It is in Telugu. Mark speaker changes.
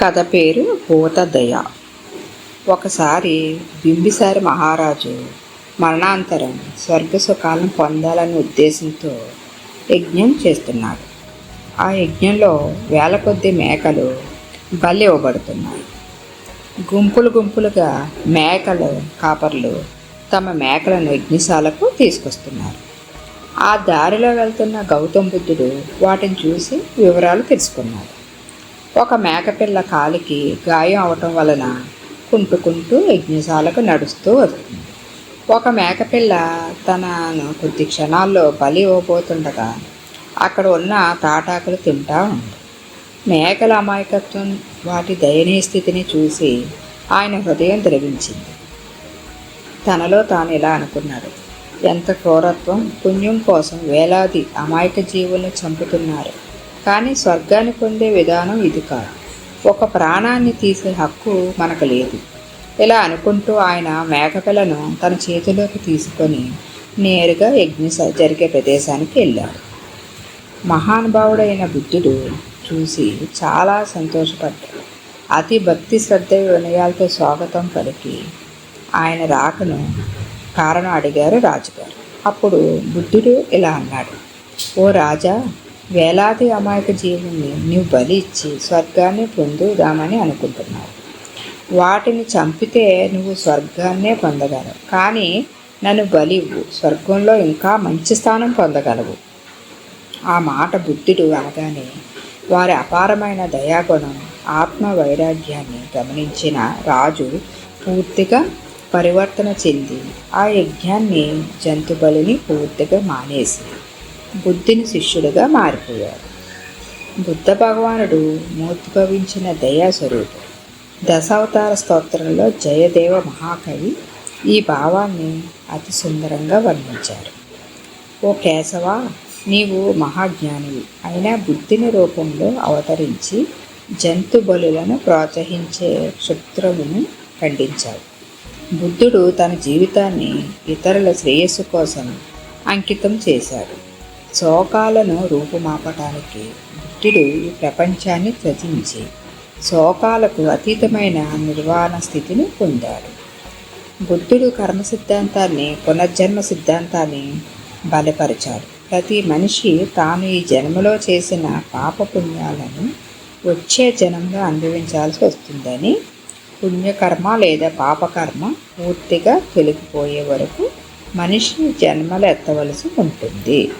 Speaker 1: కథ పేరు భూతదయ. ఒకసారి బింబిసారి మహారాజు మరణాంతరం స్వర్గ సుఖాలను పొందాలనే ఉద్దేశంతో యజ్ఞం చేస్తున్నాడు. ఆ యజ్ఞంలో వేల కొద్ది మేకలు బలి ఇవ్వబడుతున్నాయి. గుంపులు గుంపులుగా మేకలు కాపర్లు తమ మేకలను యజ్ఞశాలకు తీసుకొస్తున్నారు. ఆ దారిలో వెళ్తున్న గౌతమ్ బుద్ధుడు వాటిని చూసి వివరాలు తెలుసుకున్నాడు. ఒక మేకపిల్ల కాలికి గాయం అవటం వలన కుంటుకుంటూ యజ్ఞశాలకు నడుస్తూ వస్తుంది. ఒక మేకపిల్ల తనను కొద్ది క్షణాల్లో బలి ఇవ్వబోతుండగా అక్కడ ఉన్న తాటాకులు తింటా ఉంది. మేకల అమాయకత్వం వాటి దయనీయ స్థితిని చూసి ఆయన హృదయం ద్రవించింది. తనలో తాను ఇలా అనుకున్నాడు. ఎంత క్రూరత్వం పుణ్యం కోసం వేలాది అమాయక జీవులను చంపుతున్నారు. కానీ స్వర్గాన్ని పొందే విధానం ఇది కాదు. ఒక ప్రాణాన్ని తీసే హక్కు మనకు లేదు. ఇలా అనుకుంటూ ఆయన మేకపిల్లను తన చేతిలోకి తీసుకొని నేరుగా యజ్ఞ జరిగే ప్రదేశానికి వెళ్ళాడు. మహానుభావుడైన బుద్ధుడు చూసి చాలా సంతోషపడ్డాడు. అతి భక్తి శ్రద్ధ వినయాలతో స్వాగతం పలికి ఆయన రాకను కారణం అడిగారు రాజుగారు. అప్పుడు బుద్ధుడు ఇలా అన్నాడు ఓ రాజా వేలాది అమాయక జీవుల్ని నీవు బలి ఇచ్చి స్వర్గాన్ని పొందుదామని అనుకుంటున్నావు. వాటిని చంపితే నువ్వు స్వర్గాన్నే పొందగలవు. కానీ నన్ను బలివు స్వర్గంలో ఇంకా మంచి స్థానం పొందగలవు. ఆ మాట బుద్ధుడు అనగానే వారి అపారమైన దయాగుణం ఆత్మ వైరాగ్యాన్ని గమనించిన రాజు పూర్తిగా పరివర్తన చెంది ఆ యజ్ఞాన్ని జంతుబలిని పూర్తిగా మానేసి బుద్ధిని శిష్యుడుగా మారిపోయాడు. బుద్ధ భగవానుడు మూర్తిభవించిన దయాస్వరూపుడు దశావతార స్తోత్రంలో జయదేవ మహాకవి ఈ భావాన్ని అతి సుందరంగా వర్ణించారు. ఓ కేశవ నీవు మహాజ్ఞానివి. అయినా బుద్ధిని రూపంలో అవతరించి జంతు బలులను ప్రోత్సహించే క్షుత్రమును ఖండించావు. బుద్ధుడు తన జీవితాన్ని ఇతరుల శ్రేయస్సు కోసం అంకితం చేశాడు. శోకాలను రూపుమాపటానికి బుద్ధుడు ఈ ప్రపంచాన్ని త్యజించి శోకాలకు అతీతమైన నిర్వాణ స్థితిని పొందాడు. బుద్ధుడు కర్మ సిద్ధాంతాన్ని పునర్జన్మ సిద్ధాంతాన్ని బలపరిచాడు. ప్రతి మనిషి తాను ఈ జన్మలో చేసిన పాపపుణ్యాలను వచ్చే జన్మలో అనుభవించాల్సి వస్తుందని పుణ్యకర్మ లేదా పాపకర్మ పూర్తిగా తొలగిపోయే వరకు మనిషి జన్మలు ఎత్తవలసి ఉంటుంది.